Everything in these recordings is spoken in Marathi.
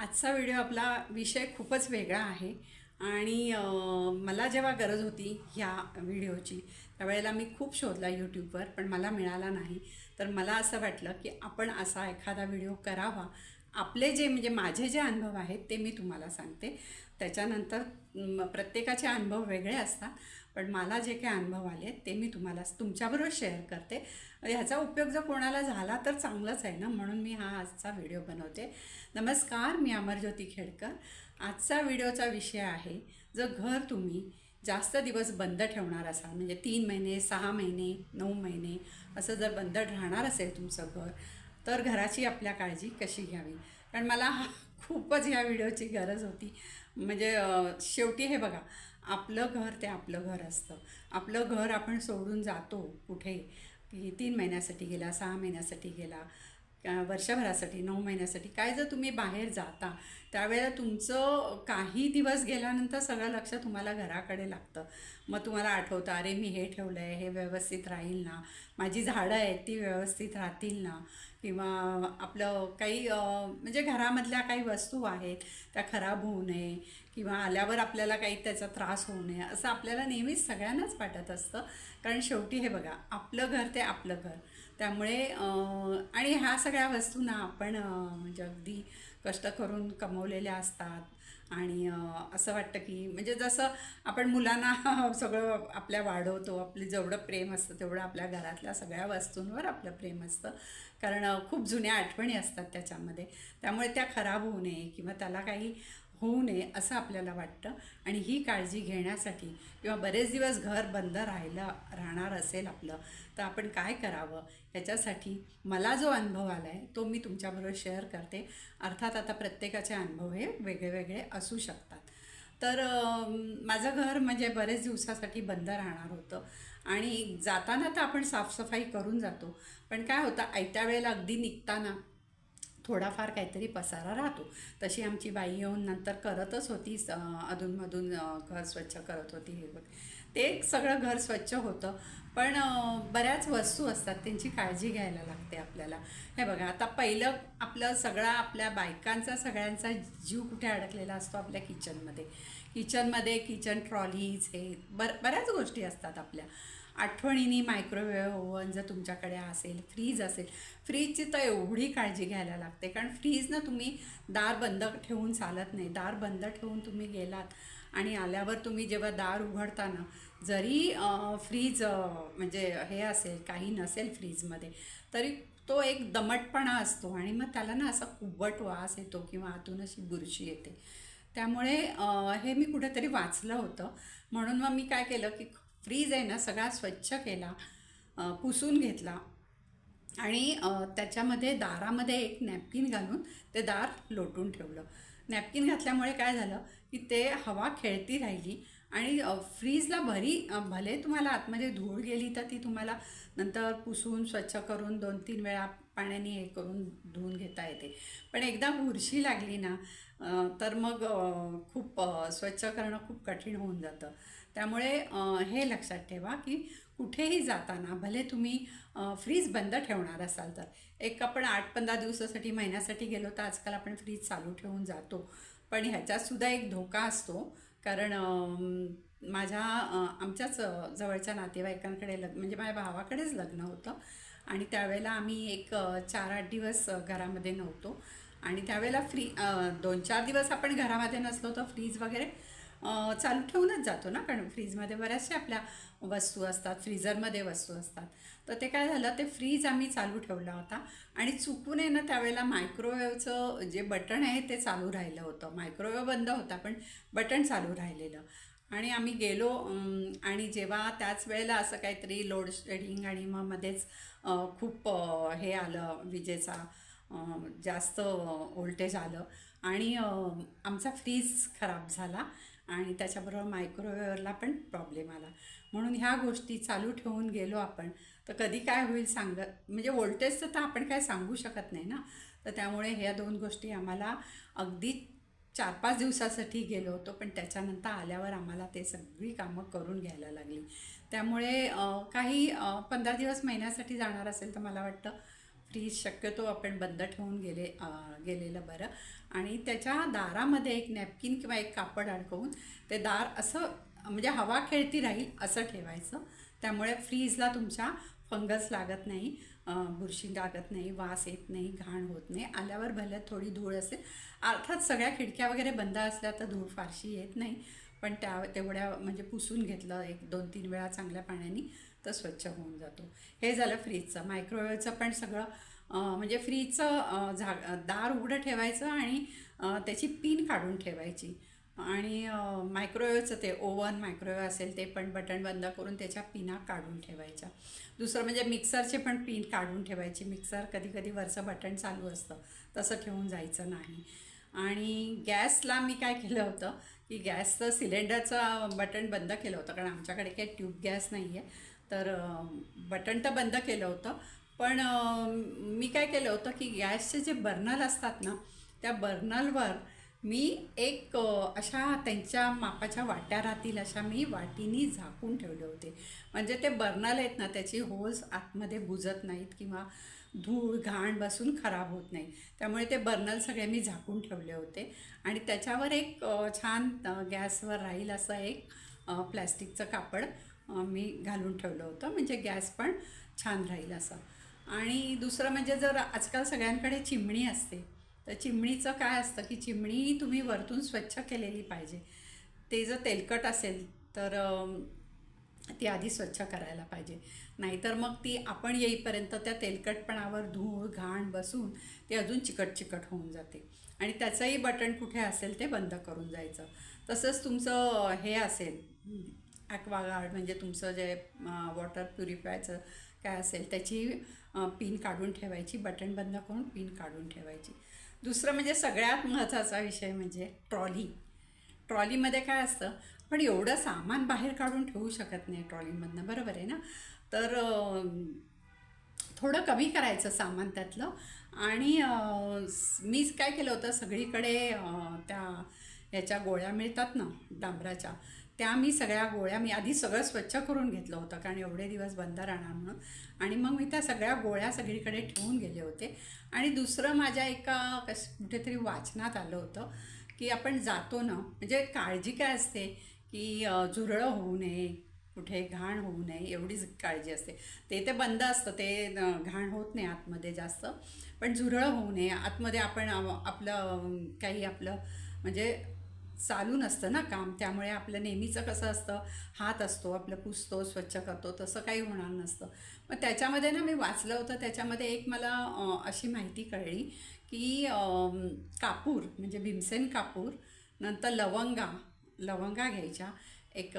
आजचा व्हिडिओ आपला विषय खूपच वेगळा आहे. आणि मला जेव्हा गरज होती ह्या व्हिडिओची त्यावेळेला मी खूप शोधला यूट्यूबवर पण मला मिळाला नाही. तर मला असं वाटलं की आपण असा एखादा व्हिडिओ करावा. आपले जे म्हणजे माझे जे अनुभव आहेत ते मी तुम्हाला सांगते. त्याच्यानंतर प्रत्येकाचे अनुभव वेगळे असतात. पण मला जे काही अनुभव आले ते मी तुम्हाला तुमच्याबरोबर शेअर करते. ह्याचा उपयोग जर कोणाला झाला तर चांगलंच आहे ना? म्हणून मी हा आजचा व्हिडिओ बनवते. नमस्कार मी अमरज्योती खेडकर. आजचा व्हिडिओचा विषय आहे जर घर तुम्ही जास्त दिवस बंद ठेवणार असाल म्हणजे तीन महिने सहा महिने नऊ महिने असं जर बंद राहणार असेल तुमचं घर तर घराची आपल्या काळजी कशी घ्यावी? कारण मला हा खूपच ह्या व्हिडिओची गरज होती. म्हणजे शेवटी हे बघा आपलं घर ते आपलं घर असतं. आपलं घर आपण सोडून जातो कुठे? की तीन महिन्यासाठी गेला सहा महिन्यासाठी गेला वर्षभरासाठी नऊ महिन्यासाठी. काय जर तुम्ही बाहेर जाता त्यावेळेला तुमचं काही दिवस गेल्यानंतर सगळं लक्ष तुम्हाला घराकडे लागतं. मग तुम्हाला आठवतं अरे मी हे ठेवलं आहे हे व्यवस्थित राहील ना. माझी झाडं आहेत ती व्यवस्थित राहतील ना. किंवा आपलं काही म्हणजे घरामधल्या काही वस्तू आहेत त्या खराब होऊ नये किंवा आल्यावर आपल्याला काही त्याचा त्रास होऊ नये असं आपल्याला नेहमीच सगळ्यांनाच वाटत असतं. कारण शेवटी हे बघा आपलं घर ते आपलं घर. त्यामुळे आणि ह्या सगळ्या वस्तूंना आपण म्हणजे अगदी कष्ट करून कमवलेल्या असतात. आणि असं वाटतं की म्हणजे जसं आपण मुलांना सगळं आपल्या वाढवतो आपले जेवढं प्रेम असतं तेवढं आपल्या घरातल्या सगळ्या वस्तूंवर आपलं प्रेम असतं. कारण खूप जुन्या आठवणी असतात त्याच्यामध्ये. त्यामुळे त्या खराब होऊ नये किंवा त्याला काही होऊ नये असं आपल्याला वाटतं. आणि ही काळजी घेण्यासाठी किंवा बरेच दिवस घर बंद राहिलं राहणार असेल आपलं तर आपण काय करावं? ह्याच्यासाठी मला जो अनुभव आला आहे तो मी तुमच्याबरोबर शेअर करते. अर्थात आता प्रत्येकाचे अनुभव हे वेगळे वेगळे असू शकतात. तर माझं घर म्हणजे बरेच दिवसासाठी बंद राहणार होतं. आणि जाताना तर आपण साफसफाई करून जातो. पण काय होतं आयत्या वेळेला अगदी निघताना थोडाफार काहीतरी पसारा राहतो. तशी आमची बाई येऊन नंतर करतच होती अधूनमधून घर स्वच्छ करत होती हे बघ. ते सगळं घर स्वच्छ होतं. पण बऱ्याच वस्तू असतात त्यांची काळजी घ्यायला लागते आपल्याला. हे बघा आता पहिलं आपलं सगळा आपल्या बायकांचा सगळ्यांचा जीव कुठे अडकलेला असतो आपल्या किचनमध्ये. किचनमध्ये किचन ट्रॉलीज हे बर बऱ्याच गोष्टी असतात आपल्या. आठवणीने मायक्रोवेव्ह ओव्हन जर तुमच्याकडे असेल फ्रीज असेल फ्रीजची तर एवढी काळजी घ्यायला लागते. कारण फ्रीज ना तुम्ही दार बंद ठेवून चालत नाही. दार बंद ठेवून तुम्ही गेलात आणि आल्यावर तुम्ही जेव्हा दार उघडताना जरी फ्रीज म्हणजे हे असेल काही नसेल फ्रीजमध्ये तरी तो एक दमटपणा असतो आणि मग त्याला ना असा कुबट वास येतो किंवा आतून अशी बुरशी येते. त्यामुळे हे मी कुठेतरी वाचलं होतं. म्हणून मग मी काय केलं की फ्रीज आहे ना सगळा स्वच्छ केला पुसून घेतला. आणि त्याच्यामध्ये दारामध्ये एक नॅपकिन घालून ते दार लोटून ठेवलं. नॅपकिन घातल्यामुळे काय झालं की ते हवा खेळती राहिली आणि फ्रीजला भरी भले तुम्हाला आतमध्ये धूळ गेली तर ती तुम्हाला नंतर पुसून स्वच्छ करून दोन तीन वेळा पाण्याने हे करून धुवून घेता येते. पण एकदा बुरशी लागली ना तर मग खूप स्वच्छ करणं खूप कठीण होऊन जातं. त्यामुळे हे लक्षात ठेवा की कुठेही जाताना भले तुम्ही फ्रीज बंद ठेवणार असाल तर. एक आपण आठ पंधरा दिवसासाठी महिन्यासाठी गेलो तर आजकाल आपण फ्रीज चालू ठेवून जातो. पण ह्याच्यातसुद्धा एक धोका असतो. कारण माझ्या आमच्याच जवळच्या नातेवाईकांकडे लग्न म्हणजे माझ्या भावाकडेच लग्न होतं. आणि त्यावेळेला आम्ही एक चार आठ दिवस घरामध्ये नव्हतो. आणि त्यावेळेला फ्री दोन चार दिवस आपण घरामध्ये नसलो तर फ्रीज वगैरे चालू ठेवूनच जातो ना कारण फ्रीजमध्ये बऱ्याचशा आपल्या वस्तू असतात फ्रीझरमध्ये वस्तू असतात. तर ते काय झालं ते फ्रीज आम्ही चालू ठेवला होता आणि चुकून आहे ना त्यावेळेला मायक्रोवेव्हचं जे बटन आहे ते चालू राहिलं होतं. मायक्रोवेव्ह बंद होता पण बटन चालू राहिलेलं. आणि आम्ही गेलो आणि जेव्हा त्याच वेळेला असं काहीतरी लोड शेडिंग आणि मग मध्येच खूप हे आलं विजेचा जास्त व्होल्टेज आलं. आणि आमचा फ्रीज खराब झाला. आणि त्याच्याबरोबर मायक्रोवेवरला पण प्रॉब्लेम आला. म्हणून ह्या गोष्टी चालू ठेवून गेलो आपण. तर कधी काय होईल सांगत म्हणजे व्होल्टेजचं तर आपण काय सांगू शकत नाही ना? तर त्यामुळे ह्या दोन गोष्टी आम्हाला अगदी चार पाच दिवसासाठी गेलो होतो पण त्याच्यानंतर आल्यावर आम्हाला ते सगळी कामं करून घ्यायला लागली. त्यामुळे काही पंधरा दिवस महिन्यासाठी जाणार असेल तर मला वाटतं फ्रीज शक्यतो आपण बंद ठेवून गेले गेलेलं बरं. आणि त्याच्या दारामध्ये एक नॅपकिन किंवा एक कापड अडकवून ते दार असं म्हणजे हवा खेळती राहील असं ठेवायचं. त्यामुळे फ्रीजला तुमच्या फंगस लागत नाही बुरशी लागत नाही वास येत नाही घाण होत नाही. आल्यावर भले थोडी धूळ असेल. अर्थात सगळ्या खिडक्या वगैरे बंद असल्या तर धूळ फारशी येत नाही. पण त्या तेवढ्या म्हणजे पुसून घेतलं एक दोन तीन वेळा चांगल्या पाण्याने. तर स्वच्छ होऊन जातो. हे झालं फ्रीजचं. मायक्रोवेवचं पण सगळं म्हणजे फ्रीजचं झा दार उघडं ठेवायचं आणि त्याची पिन काढून ठेवायची. आणि मायक्रोवेवचं ते ओव्हन मायक्रोवेव असेल ते पण बटन बंद करून त्याच्या पिना काढून ठेवायच्या. दुसरं म्हणजे मिक्सरचे पण पिन काढून ठेवायची. मिक्सर कधी कधी वरचं बटन चालू असतं. तसं ठेवून जायचं नाही. आणि गॅसला मी काय केलं होतं की गॅसचं सिलेंडरचं बटन बंद केलं होतं. कारण आमच्याकडे काही ट्यूब गॅस नाही आहे तर बटन तर बंद केलं होतं. पण मी काय केलं होतं की गॅसचे जे बर्नल असतात ना त्या बर्नलवर मी एक अशा त्यांच्या मापाच्या वाट्या राहतील अशा मी वाटीनी झाकून ठेवले होते. म्हणजे ते बर्नल आहेत ना त्याची होल्स आतमध्ये बुजत नाहीत किंवा धूळ घाण बसून खराब होत नाही. त्यामुळे ते बर्नल सगळे मी झाकून ठेवले होते. आणि त्याच्यावर एक छान गॅसवर राहील असं एक प्लॅस्टिकचं कापड मी घालून ठेवलं होतं. म्हणजे गॅस पण छान राहील असं. आणि दुसरं म्हणजे जर आजकाल सगळ्यांकडे चिमणी असते तर चिमणीचं काय असतं की चिमणी तुम्ही वरतून स्वच्छ केलेली पाहिजे. ते जर तेलकट असेल तर ती आधी स्वच्छ करायला पाहिजे. नाहीतर मग ती आपण येईपर्यंत त्या तेलकटपणावर धूळ घाण बसून ते अजून चिकट चिकट होऊन जाते. आणि त्याचंही बटन कुठे असेल ते बंद करून जायचं. तसंच तुमचं हे असेल ॲक्वागार्ड म्हणजे तुमचं जे वॉटर प्युरिफायचं काय असेल त्याची पिन काढून ठेवायची बटन बंद करून पिन काढून ठेवायची. दुसरं म्हणजे सगळ्यात महत्त्वाचा विषय म्हणजे ट्रॉली. ट्रॉलीमध्ये काय असतं पण एवढं सामान बाहेर काढून ठेवू शकत नाही ट्रॉलीमधनं बरोबर आहे ना? तर थोडं कमी करायचं सामान त्यातलं आणि मी मीच काय केलं होतं सगळीकडे त्या ह्याच्या गोळ्या मिळतात ना डांबराच्या त्या मी सगळ्या गोळ्या मी आधी सगळं स्वच्छ करून घेतलं होतं कारण एवढे दिवस बंद राहणार म्हणून. आणि मग मी त्या सगळ्या गोळ्या सगळीकडे ठेवून गेले होते. आणि दुसरं माझ्या एका कस कुठेतरी वाचनात आलं होतं की आपण जातो ना म्हणजे काळजी काय असते? की झुरळं होऊ नये कुठे घाण होऊ नये एवढीच काळजी असते. ते ते बंद असतं ते घाण होत नाही आतमध्ये जास्त. पण झुरळं होऊ नये आतमध्ये आपण आपलं काही आपलं म्हणजे चालू नसतं ना काम. त्यामुळे आपलं नेहमीचं कसं असतं? हात असतो आपलं पुसतो स्वच्छ करतो तसं काही होणार नसतं. मग त्याच्यामध्ये ना मी वाचलं होतं. त्याच्यामध्ये एक मला अशी माहिती कळली की कापूर म्हणजे भीमसेन कापूर नंतर लवंगा लवंगा घ्यायच्या. एक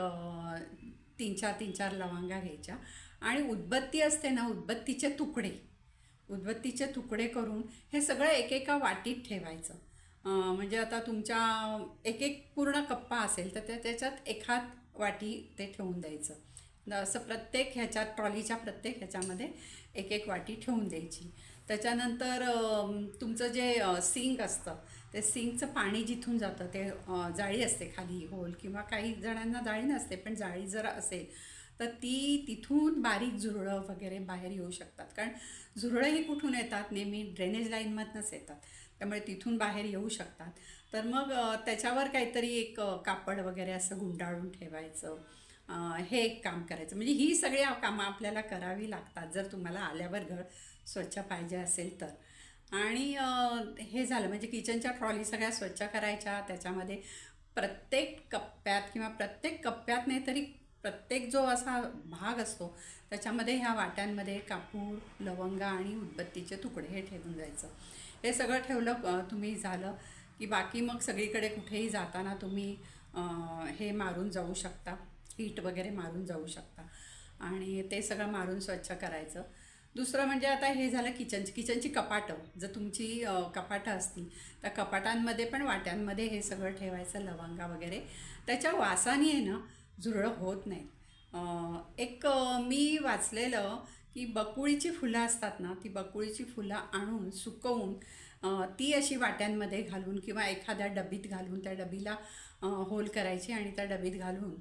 तीन चार तीन चार लवंगा घ्यायच्या. आणि उदबत्ती असते ना उदबत्तीचे तुकडे. उदबत्तीचे तुकडे करून हे सगळं एकेका वाटीत ठेवायचं. म्हणजे आता तुमच्या एक एक पूर्ण कप्पा असेल तर त्या त्याच्यात एखाद वाटी ते ठेवून द्यायचं. असं प्रत्येक ह्याच्यात ट्रॉलीच्या प्रत्येक ह्याच्यामध्ये एक एक वाटी ठेवून द्यायची. त्याच्यानंतर तुमचं जे सिंक असतं ते सिंकचं पाणी जिथून जातं ते जाळी असते खाली होल किंवा काही जणांना जाळी नसते पण जाळी जर असेल तर ती तिथून बारीक झुरळं वगैरे बाहेर येऊ शकतात. कारण झुरळंही कुठून येतात? नेहमी ड्रेनेज लाईनमधनंच येतात. त्यामुळे तिथून बाहेर येऊ शकतात. तर मग त्याच्यावर काहीतरी एक कापड वगैरे असं गुंडाळून ठेवायचं. हे एक काम करायचं. म्हणजे ही सगळी कामं आपल्याला करावी लागतात. जर तुम्हाला आल्यावर घर स्वच्छ पाहिजे असेल तर. आणि हे झालं. म्हणजे किचनच्या ट्रॉली सगळ्या स्वच्छ करायच्या. त्याच्यामध्ये प्रत्येक कप्प्यात किंवा प्रत्येक कप्प्यात नाही तरी प्रत्येक जो असा भाग असतो त्याच्यामध्ये ह्या वाट्यांमध्ये कापूर लवंगा आणि उदबत्तीचे तुकडे हे ठेवून जायचं. हे सगळं ठेवलं तुम्ही झालं की बाकी मग सगळीकडे कुठेही जाताना तुम्ही हे मारून जाऊ शकता. हीट वगैरे मारून जाऊ शकता. आणि ते सगळं मारून स्वच्छ करायचं. दुसरं म्हणजे आता हे झालं किचन किचनची कपाटं. जर तुमची कपाटं असतील तर कपाटांमध्ये पण वाट्यांमध्ये हे सगळं ठेवायचं लवंगा वगैरे. त्याच्या वासाने आहे ना झुरळं होत नाहीत. एक मी वाचलेलं की बकुळीची फुलं असतात ना ती बकुळीची फुलं आणून सुकवून ती अशी वाट्यांमध्ये घालून किंवा एखाद्या डबीत घालून त्या डबीला होल करायची आणि त्या डबीत घालून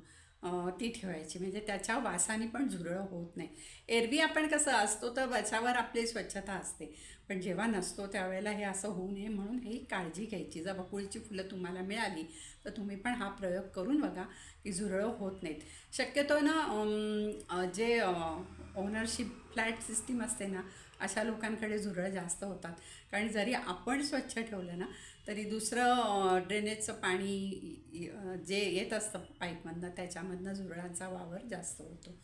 ती ठेवायची. म्हणजे त्याच्या वासाने पण झुरळ होत नाही. एरवी आपण कसं असतो तर वच्यावर आपली स्वच्छता असते. पण जेव्हा नसतो त्यावेळेला हे असं होऊ नये म्हणून ही काळजी घ्यायची. जर बकुळीची फुलं तुम्हाला मिळाली तर तुम्ही पण हा प्रयोग करून बघा की झुरळं होत नाहीत. शक्यतो ना जे ओनरशिप फ्लॅट सिस्टीम असते ना अशा लोकांकडे झुरळ जास्त होतात. कारण जरी आपण स्वच्छ ठेवलं ना तरी दुसरं ड्रेनेजचं पाणी जे येत असतं पाईपमधनं त्याच्यामधनं झुरळांचा वावर जास्त होतो.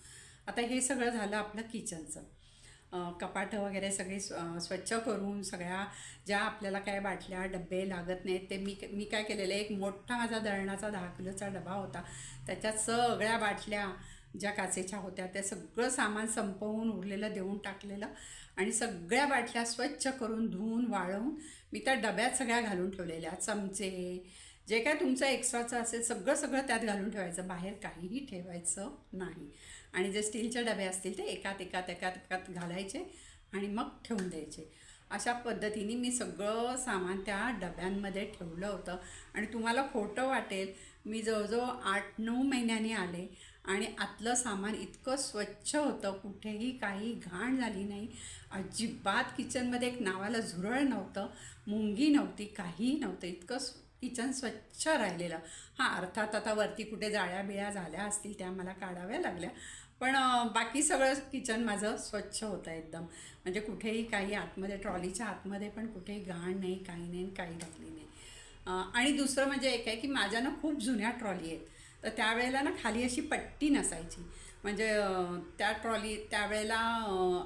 आता हे सगळं झालं आपलं किचनचं. कपाटं वगैरे सगळे स्व स्वच्छ करून सगळ्या ज्या आपल्याला काय बाटल्या डबे लागत नाहीत ते मी मी काय केलेलं एक मोठा माझा दळणाचा दहा किलोचा डबा होता. त्याच्यात सगळ्या बाटल्या ज्या काचेच्या होत्या त्या सगळं सामान संपवून उरलेलं देऊन टाकलेलं आणि सगळ्या बाटल्या स्वच्छ करून धुवून वाळवून मी त्या डब्यात सगळ्या घालून ठेवलेल्या. चमचे जे काय तुमचं एक्स्ट्राचं असेल सगळं सगळं त्यात घालून ठेवायचं. बाहेर काहीही ठेवायचं नाही. आणि जे स्टीलचे डबे असतील ते एकात एकात एकात एकात घालायचे आणि मग ठेवून द्यायचे. अशा पद्धतीने मी सगळं सामान त्या डब्यांमध्ये ठेवलं होतं. आणि तुम्हाला खोटं वाटेल मी जवळजवळ आठ नऊ महिन्यांनी आले. आणि आतलं सामान इतकं स्वच्छ होतं कुठेही काही घाण झाली नाही. अजिबात किचनमध्ये एक नावाला झुरळ नव्हतं मुंगी नव्हती काहीही नव्हतं. इतकं स्व- किचन स्वच्छ राहिलेलं. हां अर्थात आता वरती कुठे जाळ्या बिळ्या झाल्या असतील त्या मला काढाव्या लागल्या. पण बाकी सगळं किचन माझं स्वच्छ होतं एकदम. म्हणजे कुठेही काही आतमध्ये ट्रॉलीच्या आतमध्ये पण कुठेही घाण नाही काही नाही काही घातली नाही. आणि दुसरं म्हणजे एक आहे की माझ्या ना खूप जुन्या ट्रॉली आहेत. तर त्यावेळेला ना खाली अशी पट्टी नसायची. म्हणजे त्या ट्रॉली त्यावेळेला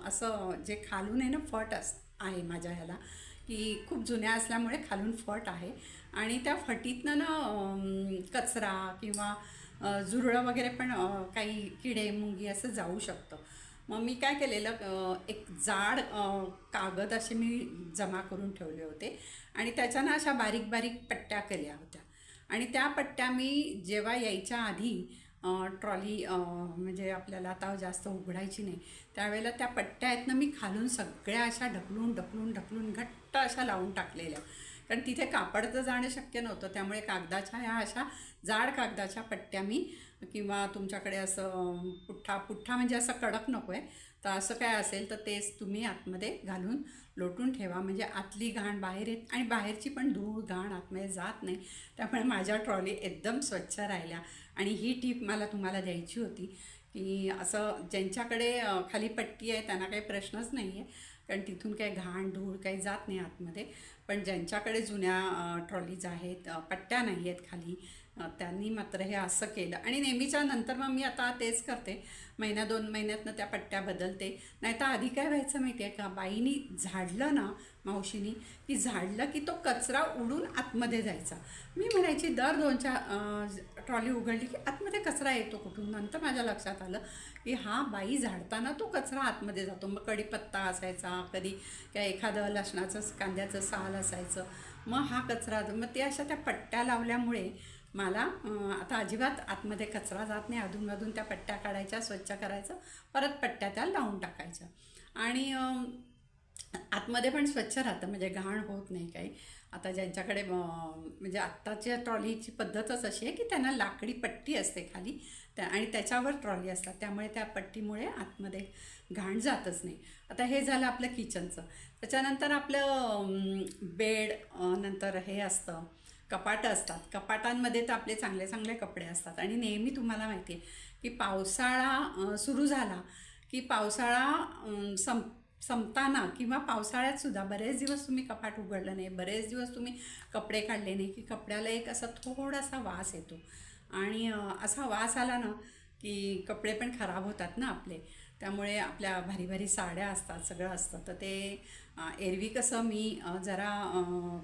असं जे खालून आहे ना फट अस आहे माझ्या ह्याला की खूप जुन्या असल्यामुळे खालून फट आहे. आणि त्या फटीतनं ना कचरा किंवा झुरळं वगैरे पण काही किडे मुंगी असं जाऊ शकतं. मग मी काय केलेलं एक जाड कागद असे मी जमा करून ठेवले होते. आणि त्याच्यानं अशा बारीक बारीक पट्ट्या केल्या होत्या. आणि त्या पट्ट्या मी जेव्हा यायच्या आधी ट्रॉली म्हणजे आपल्याला आता जास्त उघडायची नाही त्यावेळेला त्या पट्ट्या आहेत ना मी खालून सगळ्या अशा ढकलून ढकलून ढकलून घट्ट अशा लावून टाकलेल्या. कारण तिथे कापडचं जाणं शक्य नव्हतं. त्यामुळे कागदाच्या ह्या अशा जाड कागदाच्या पट्ट्या मी किंवा तुमच्याकडे असं पुठ्ठा पुठ्ठा म्हणजे असं कडक नको आहे तर असं काय असेल तर तेच तुम्ही आतमध्ये घालून लोटून ठेवा. म्हणजे आतली घाण बाहेर येत आणि बाहेरची पण धूळ घाण आतमध्ये जात नाही. त्यामुळे माझ्या ट्रॉली एकदम स्वच्छ राहिल्या. आणि ही टीप मला तुम्हाला द्यायची होती की असं ज्यांच्याकडे खाली पट्टी आहे त्यांना काही प्रश्नच नाही आहे कारण तिथून काही घाण धूळ काही जात नाही आतमध्ये. पण ज्यांच्याकडे जुन्या ट्रॉलीज आहेत पट्ट्या नाही आहेत खाली त्यांनी मात्र हे असं केलं. आणि नेहमीच्या नंतर मग मी आता तेच करते. महिन्या दोन महिन्यातनं त्या पट्ट्या बदलते. नाही तर आधी काय व्हायचं माहिती आहे का? बाईनी झाडलं ना मावशीनी की झाडलं की तो कचरा उडून आतमध्ये जायचा. मी म्हणायची दर दोनच्या ट्रॉली उघडली की आतमध्ये कचरा येतो कुठून? नंतर माझ्या लक्षात आलं की हा बाई झाडताना तो कचरा आतमध्ये जातो. मग कढीपत्ता असायचा कधी काय एखादं लसणाचं कांद्याचं साल असायचं. मग हा कचरा मग ते अशा त्या पट्ट्या लावल्यामुळे मला आता अजिबात आतमध्ये कचरा जात नाही. अधूनमधून त्या पट्ट्या काढायच्या स्वच्छ करायचं. परत पट्ट्या त्या लावून टाकायच्या. आणि आतमध्ये पण स्वच्छ राहतं. म्हणजे घाण होत नाही काही. आता ज्यांच्याकडे म्हणजे आत्ताच्या ट्रॉलीची पद्धतच अशी आहे की त्यांना लाकडी पट्टी असते खाली. त्या आणि त्याच्यावर ट्रॉली असतात. त्यामुळे त्या पट्टीमुळे आतमध्ये घाण जातच नाही. आता हे झालं आपलं किचनचं. त्याच्यानंतर आपलं बेड नंतर हे असतं. कपाटं असतात. कपाटांमध्ये तर आपले चांगले चांगले कपडे असतात. आणि नेहमी तुम्हाला माहिती आहे की पावसाळा सुरू झाला की पावसाळा संप संपताना किंवा पावसाळ्यात सुद्धा बरेच दिवस तुम्ही कपाट उघडलं नाही. बरेच दिवस तुम्ही कपडे काढले नाही की कपड्याला एक असा थोडासा वास येतो. आणि असा वास आला ना की कपडे पण खराब होतात ना आपले. त्यामुळे आपल्या भारी भारी साड्या असतात सगळं असतं. तर ते एरवी कसं मी जरा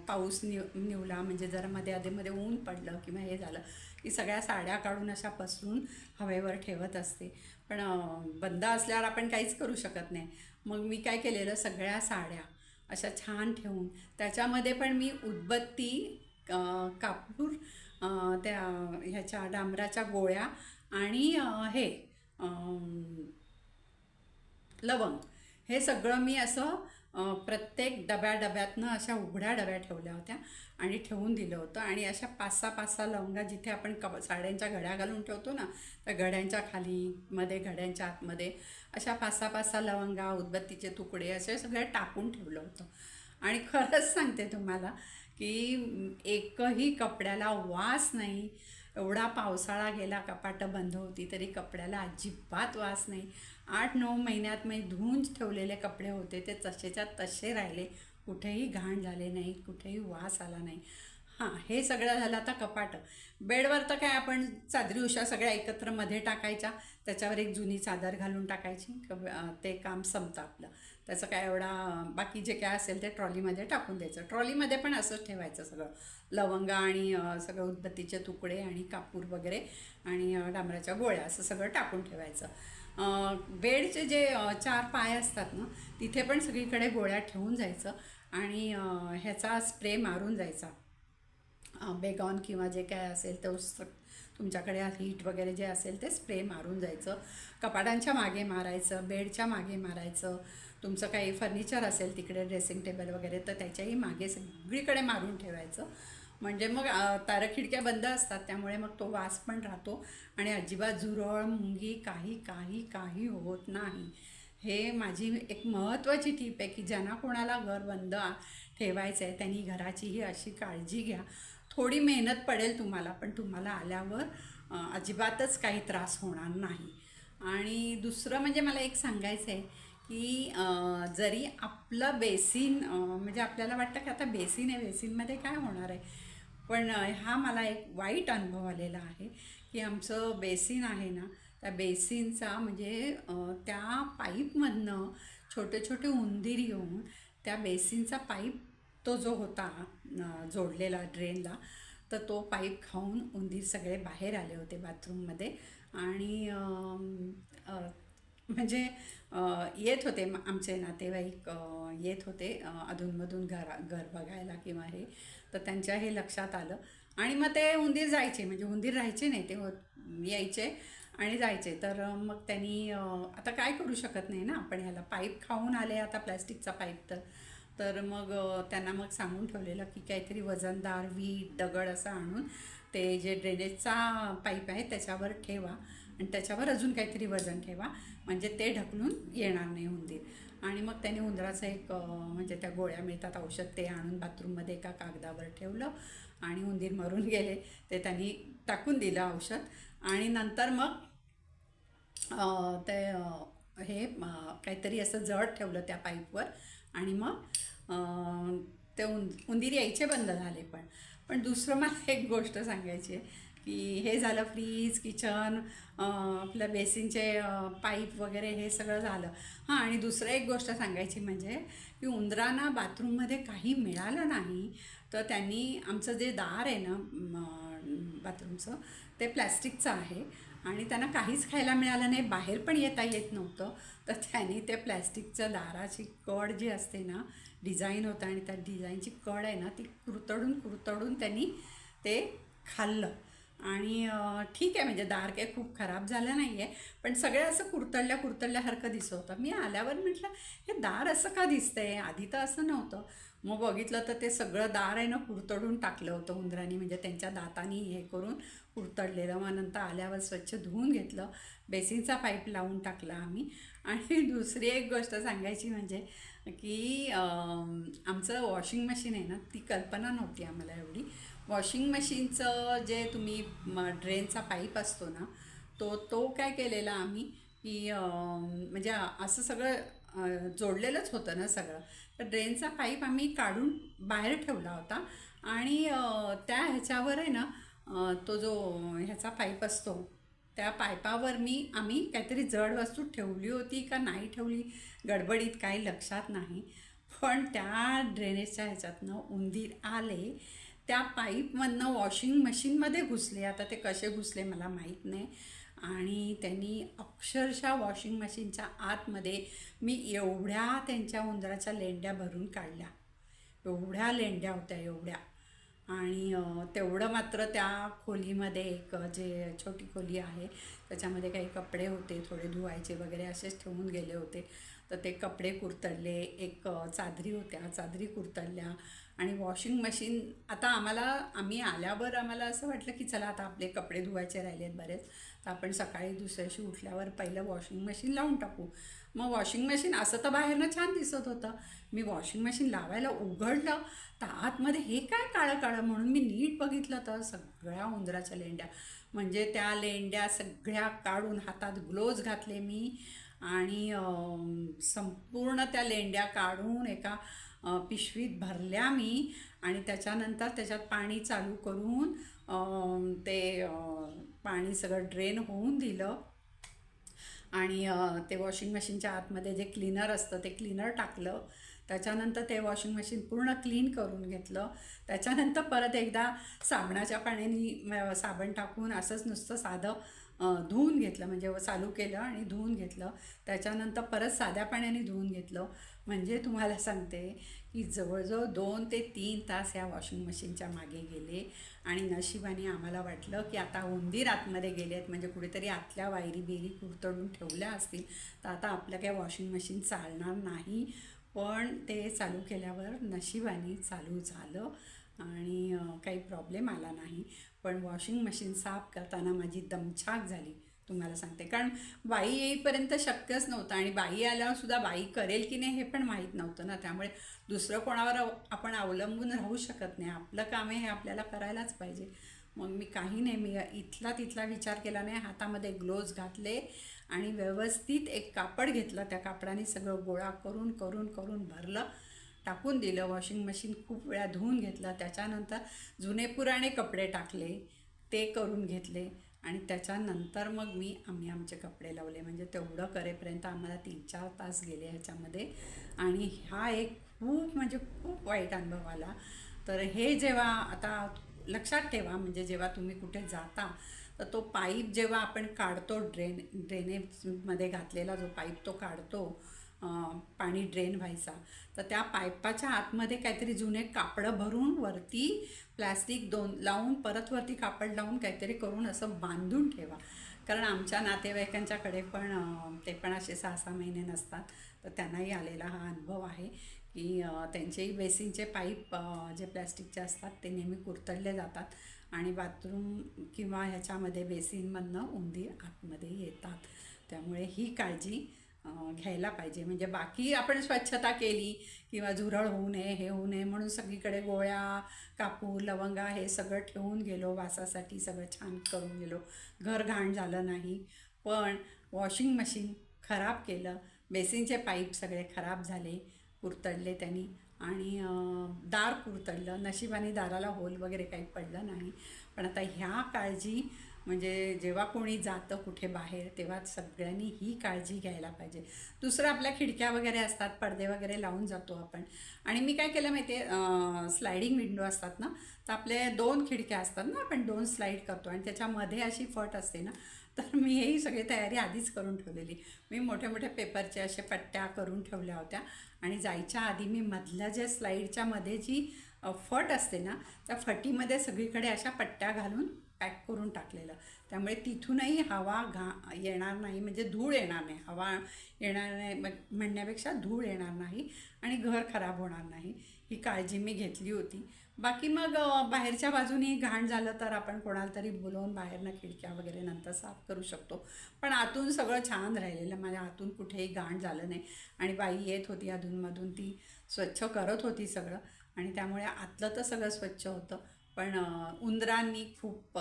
पाऊस निव निवला म्हणजे जरा मध्ये अधेमध्ये ऊन पडलं किंवा हे झालं की सगळ्या साड्या काढून अशा पसरून हवेवर ठेवत असते. पण बंद असल्यावर आपण काहीच करू शकत नाही. मग मी काय केलेलं सगळ्या साड्या अशा छान ठेवून त्याच्यामध्ये पण मी उदबत्ती कापूर त्या ह्याच्या डांबराच्या गोळ्या आणि हे लवंग हे सगळं मी असं प्रत्येक डब्या डब्यातनं अशा उघड्या डब्या ठेवल्या होत्या आणि ठेवून दिलं होतं. आणि अशा पाच सहा पाच सहा लवंगा जिथे आपण कप साड्यांच्या घड्या घालून ठेवतो ना त्या घड्यांच्या खाली मध्ये घड्यांच्या आतमध्ये अशा पाच सहा पाच सहा लवंगा उदबत्तीचे तुकडे असे सगळे टाकून ठेवलं होतं. आणि खरंच सांगते तुम्हाला की एकही कपड्याला वास नाही एवढा पावसाळा गेला कपाटं बंद होती तरी कपड्याला अजिबात वास नाही. आठ नऊ महिन्यात मी धुवून ठेवलेले कपडे होते ते तसेच्या तसे राहिले. कुठेही घाण झाले नाही कुठेही वास आला नाही. हां हे सगळं झालं आता कपाटं. बेडवर तर काय आपण चादरी उशा सगळ्या एकत्रमध्ये टाकायच्या त्याच्यावर एक जुनी चादर घालून टाकायची ते काम संपतं आपलं. त्याचं काय एवढा बाकी जे काय असेल ते ट्रॉलीमध्ये टाकून द्यायचं. ट्रॉलीमध्ये पण असंच ठेवायचं सगळं. लवंगा आणि सगळं उदबत्तीचे तुकडे आणि कापूर वगैरे आणि डांबराच्या गोळ्या असं सगळं टाकून ठेवायचं. बेडचे जे चार पाय असतात ना तिथे पण सगळीकडे गोळ्या ठेवून जायचं आणि ह्याचा स्प्रे मारून जायचा. बेगॉन किंवा जे काय असेल तो तुमच्याकडे हीट वगैरे जे असेल ते स्प्रे मारून जायचं. कपाटांच्या मागे मारायचं बेडच्या मागे मारायचं. तुमचं काही फर्निचर असेल तिकडे ड्रेसिंग टेबल वगैरे तर त्याच्याही मागे सगळीकडे मारून ठेवायचं. म्हणजे मग तारा खिडक्या बंद असतात त्यामुळे मग तो वास पण राहतो आणि अजिबात झुरळ मुंगी काही काही काही होत नाही. हे माझी एक महत्त्वाची टीप आहे की ज्यांना कोणाला घर बंद ठेवायचं आहे त्यांनी घराचीही अशी काळजी घ्या. थोडी मेहनत पडेल तुम्हाला पण तुम्हाला आल्यावर अजिबातच काही त्रास होणार नाही. आणि दुसरं म्हणजे मला एक सांगायचं आहे की जरी आपलं बेसिन म्हणजे आपल्याला वाटतं की आता बेसिन आहे बेसिनमध्ये काय होणार आहे? पण हा मला एक वाईट अनुभव आलेला आहे की आमचं बेसिन आहे ना त्या बेसिनचा म्हणजे त्या पाईपमधनं छोटे छोटे उंदीर येऊन त्या बेसिनचा पाईप तो जो होता जोडलेला ड्रेनला तर तो पाईप खाऊन उंदीर सगळे बाहेर आले होते बाथरूममध्ये. आणि म्हणजे येत होते आमचे नातेवाईक येत होते अधूनमधून घरा घर बघायला किंवा हे तर त्यांच्या हे लक्षात आलं. आणि मग ते उंदीर जायचे म्हणजे उंदीर राहायचे नाही ते हो- यायचे आणि जायचे. तर मग त्यांनी आता काय करू शकत नाही ना आपण ह्याला पाईप खाऊन आले आता प्लॅस्टिकचा पाईप तर. तर मग त्यांना मग सांगून ठेवलेलं की काहीतरी वजनदार वीट दगड असं आणून ते जे ड्रेनेजचा पाईप आहे त्याच्यावर ठेवा आणि त्याच्यावर अजून काहीतरी वजन ठेवा. म्हणजे ते ढकलून येणार नाही उंदीर. आणि मग त्यांनी उंदराचं एक म्हणजे त्या गोळ्या मिळतात औषध ते आणून बाथरूममध्ये एका कागदावर ठेवलं आणि उंदीर मरून गेले. ते त्यांनी टाकून दिलं औषध. आणि नंतर मग ते हे काहीतरी असं जड ठेवलं त्या पाईपवर. आणि मग ते उं उंदीर यायचे बंद झाले पण. पण दुसरं मला एक गोष्ट सांगायची आहे की हे झालं फ्रीज किचन आपलं बेसिनचे पाईप वगैरे हे सगळं झालं. हां आणि दुसरं एक गोष्ट सांगायची म्हणजे की उंदरांना बाथरूममध्ये काही मिळालं नाही तर त्यांनी आमचं जे दार आहे ना बाथरूमचं ते प्लॅस्टिकचं आहे. आणि त्यांना काहीच खायला मिळालं नाही बाहेर पण येता येत नव्हतं. तर त्यांनी ते प्लॅस्टिकच्या दाराची कड जी असते ना डिझाईन होतं आणि त्या डिझाईनची कड आहे ना ती कुरतडून कुरतडून त्यांनी ते खाल्लं. आणि ठीक आहे म्हणजे दार काही खूप खराब झालं नाही आहे पण सगळे असं कुरतडल्या कुरतडल्यासारखं दिसत होतं मी आल्यावर म्हटलं हे दार असं का दिसतंय? आधी तर असं नव्हतं. मग बघितलं तर ते सगळं दार आहे ना कुरतडून टाकलं होतं उंदरांनी म्हणजे त्यांच्या दातानी हे करून कुरतडलेलं. मग नंतर आल्यावर स्वच्छ धुवून घेतलं बेसिनचा पाईप लावून टाकला आम्ही. आणि दुसरी एक गोष्ट सांगायची म्हणजे की आमचं वॉशिंग मशीन आहे ना ती कल्पना नव्हती आम्हाला एवढी. वॉशिंग मशीनचं जे तुम्ही ड्रेनचा पाईप असतो ना तो तो काय केलेला आम्ही की म्हणजे असं सगळं जोडलेलंच होतं ना सगळं. तर ड्रेनचा पाईप आम्ही काढून बाहेर ठेवला होता. आणि त्या ह्याच्यावर आहे ना तो जो ह्याचा पाईप असतो त्या पाईपावर मी आम्ही काहीतरी जड वस्तू ठेवली होती का नाही ठेवली गडबडीत काही लक्षात नाही. पण त्या ड्रेनेजच्या ह्याच्यातनं उंदीर आले. त्या पाईपमधनं वॉशिंग मशीनमध्ये घुसले. आता ते कसे घुसले मला माहीत नाही. आणि त्यांनी अक्षरशः वॉशिंग मशीनच्या आतमध्ये मी एवढ्या त्यांच्या उंदराच्या लेंड्या भरून काढल्या. एवढ्या लेंड्या होत्या एवढ्या. आणि तेवढं मात्र त्या खोलीमध्ये एक जे छोटी खोली आहे त्याच्यामध्ये काही कपडे होते थोडे धुवायचे वगैरे असेच ठेवून गेले होते. तर ते कपडे कुरतडले एक चादरी होत्या चादरी कुरतडल्या आणि वॉशिंग मशीन आता आम्हाला आम्ही आल्यावर आम्हाला असं वाटलं की चला आता आपले कपडे धुवायचे राहिलेत बरेच. तर आपण सकाळी दुसऱ्याशी उठल्यावर पहिलं वॉशिंग मशीन लावून टाकू. मग वॉशिंग मशीन असं तर बाहेरनं छान दिसत होतं. मी वॉशिंग मशीन लावायला उघडलं. तर आतमध्ये हे काय काळं काळं म्हणून मी नीट बघितलं तर सगळ्या उंदराच्या लेंड्या. म्हणजे त्या लेंड्या सगळ्या काढून हातात ग्लोव्ज घातले मी. आणि संपूर्ण त्या लेंड्या काढून एका पिशवीत भरल्या मी. आणि त्याच्यानंतर त्याच्यात पाणी चालू करून ते पाणी सगळं ड्रेन होऊन दिलं. आणि ते वॉशिंग मशीनच्या आतमध्ये जे क्लीनर असतं ते क्लीनर टाकलं. त्याच्यानंतर ते वॉशिंग मशीन पूर्ण क्लीन करून घेतलं. त्याच्यानंतर परत एकदा साबणाच्या पाण्याने साबण टाकून असंच नुसतं साधं धुवून घेतलं म्हणजे चालू केलं आणि धुवून घेतलं. त्याच्यानंतर परत साध्या पाण्याने धुवून घेतलं. म्हणजे तुम्हाला सांगते की जवळजवळ दोन ते तीन तास ह्या वॉशिंग मशीनच्या मागे गेले. आणि नशिबाने आम्हाला वाटलं की आता उंदीर आतमध्ये गेले आहेत म्हणजे कुठेतरी आतल्या वायरी बिरी कुरतडून ठेवल्या असतील तर आता आपलं काही वॉशिंग मशीन चालणार नाही. पण ते चालू केल्यावर नशिबाने चालू झालं आणि काही प्रॉब्लेम आला नाही. पण वॉशिंग मशीन साफ करताना माझी दमछाक झाली. तुम्हाला सांगते. कारण बाई येईपर्यंत शक्यच नव्हतं आणि बाई आल्यावर सुद्धा बाई करेल की नाही हे पण माहीत नव्हतं ना. त्यामुळे दुसरं कोणावर आपण अवलंबून राहू शकत नाही. आपलं काम आहे हे आपल्याला करायलाच पाहिजे. मग मी काही नाही. मी इथला तिथला विचार केला नाही. हातामध्ये ग्लोव्ज घातले आणि व्यवस्थित एक कापड घेतलं. त्या कापडाने सगळं गोळा करून करून करून भरलं. टाकून दिलं. वॉशिंग मशीन खूप वेळा धुवून घेतलं. त्याच्यानंतर जुने पुराणे कपडे टाकले. ते करून घेतले. आणि त्याच्यानंतर मग मी आम्ही आमचे कपडे लावले. म्हणजे तेवढं करेपर्यंत आम्हाला तीन चार तास गेले ह्याच्यामध्ये. आणि हा एक खूप म्हणजे खूप वाईट अनुभव आला. तर हे जेव्हा आता लक्षात ठेवा म्हणजे जेव्हा तुम्ही कुठे जाता तर तो पाईप जेव्हा आपण काढतो ड्रेन ड्रेनेजमध्ये घातलेला जो पाईप तो काढतो पाणी ड्रेन व्हायचा. तर त्या पाईपाच्या आतमध्ये काहीतरी जुने कापडं भरून वरती प्लॅस्टिक दोन लावून परत वरती कापड लावून काहीतरी करून असं बांधून ठेवा. कारण आमच्या नातेवाईकांच्याकडे पण ते पण असे सहा सहा महिने नसतात. तर त्यांनाही आलेला हा अनुभव आहे की त्यांचेही बेसिनचे पाईप जे प्लॅस्टिकचे असतात ते नेहमी कुरतडले जातात आणि बाथरूम किंवा ह्याच्यामध्ये बेसिनमधनं उंदीर आतमध्ये येतात. त्यामुळे ही काळजी घ्यायला पाहिजे. म्हणजे बाकी आपण स्वच्छता केली किंवा झुरळ होऊ नये हे होऊ नये म्हणून सगळीकडे गोळ्या कापूर लवंगा हे सगळं ठेवून गेलो वासासाठी सगळं छान करून गेलो. घर घाण झालं नाही. पण वॉशिंग मशीन खराब केलं. बेसिनचे पाईप सगळे खराब झाले कुरतडले त्यांनी. आणि दार कुरतडलं. नशिबाने दाराला होल वगैरे काही पडलं नाही. पण आता ह्या काळजी म्हणजे जेव्हा कोणी जातं कुठे बाहेर तेव्हा सगळ्यांनी ही काळजी घ्यायला पाहिजे. दुसरं आपल्या खिडक्या वगैरे असतात पडदे वगैरे लावून जातो आपण. आणि मी काय केलं माहिती आहे स्लायडिंग विंडो असतात ना तर आपले दोन खिडक्या असतात ना आपण दोन स्लाईड करतो आणि त्याच्यामध्ये अशी फट असते ना तर मी ही सगळी तयारी आधीच करून ठेवलेली. मी मोठ्या मोठ्या पेपरच्या अशा पट्ट्या करून ठेवल्या होत्या आणि जायच्या आधी मी मधल्या ज्या स्लाईडच्या मध्ये जी फट असते ना त्या फटीमध्ये सगळीकडे अशा पट्ट्या घालून पॅक करून टाकलेलं. त्यामुळे तिथूनही हवा घा येणार नाही म्हणजे धूळ येणार नाही. हवा येणार नाही म्हणण्यापेक्षा धूळ येणार नाही आणि घर खराब होणार नाही. ही काळजी मी घेतली होती. बाकी मग बाहेरच्या बाजूनी घाण झालं तर आपण कोणाला तरी बोलवून बाहेरनं खिडक्या वगैरे नंतर साफ करू शकतो. पण आतून सगळं छान राहिलेलं माझ्या आतून कुठेही घाण झालं नाही. आणि बाई येत होती अधूनमधून ती स्वच्छ करत होती सगळं. आणि त्यामुळे आतलं तर सगळं स्वच्छ होतं. पण उंदरांनी खूप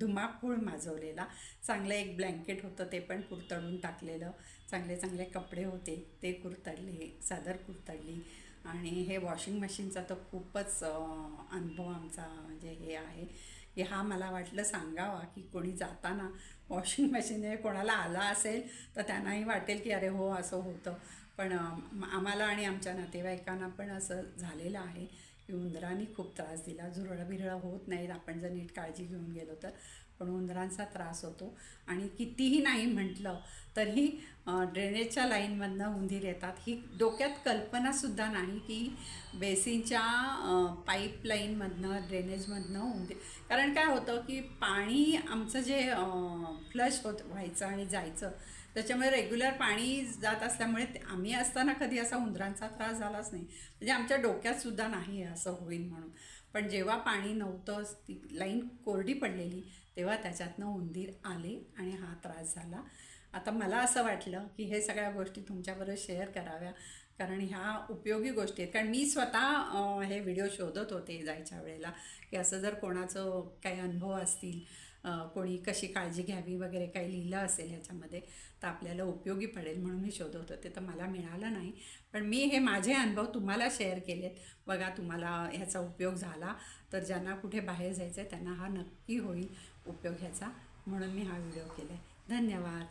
धुमाकूळ माजवलेला. चांगलं एक ब्लँकेट होतं ते पण कुरतडून टाकलेलं. चांगले चांगले कपडे होते ते कुरतडले चादर कुरतडली. आणि हे वॉशिंग मशीनचा तर खूपच अनुभव आमचा म्हणजे हे आहे. की हा मला वाटलं सांगावा की कोणी जाताना वॉशिंग मशीन कोणाला आला असेल तर त्यांनाही वाटेल की अरे हो असं होतं. पण आम्हाला आणि आमच्या नातेवाईकांना पण असं झालेलं आहे. उंदरांनी खूप त्रास दिला. झुरळं बिरळं होत नाहीत. आपण जर नीट काळजी घेऊन गेलो तर. पण उंदरांचा त्रास होतो. आणि कितीही नाही म्हटलं तरी ड्रेनेजच्या लाईनमधनं उंदीर येतात. ही डोक्यात कल्पनासुद्धा नाही की बेसिनच्या पाईपलाईनमधनं ड्रेनेजमधनं उंदीर. कारण काय होतं की पाणी आमचं जे फ्लश होत व्हायचं आणि जायचं त्याच्यामुळे रेग्युलर पाणी जात असल्यामुळे आम्ही असताना कधी असा उंदरांचा त्रास झालाच नाही. म्हणजे आमच्या डोक्यातसुद्धा नाही आहे असं होईल म्हणून. पण जेव्हा पाणी नव्हतं ती लाईन कोरडी पडलेली तेव्हा त्याच्यातनं उंदीर आले आणि हा त्रास झाला. आता मला असं वाटलं की हे सगळ्या गोष्टी तुमच्याबरोबर शेअर कराव्या. कारण ह्या उपयोगी गोष्टी आहेत. कारण मी स्वतः हे व्हिडिओ शोधत होते जायच्या वेळेला की असं जर कोणाचं काही अनुभव असतील कोणी कशी काळजी घ्यावी वगैरे काही लिहिलं असेल ह्याच्यामध्ये तर आपल्याला उपयोगी पडेल म्हणून मी शोधत होते. तर मला मिळालं नाही. पण मी हे माझे अनुभव तुम्हाला शेअर केलेत. बघा तुम्हाला ह्याचा उपयोग झाला. तर ज्यांना कुठे बाहेर जायचं आहे त्यांना हा नक्की होईल. उपयोग ह्याचा म्हणून मी हा व्हिडिओ केला आहे धन्यवाद.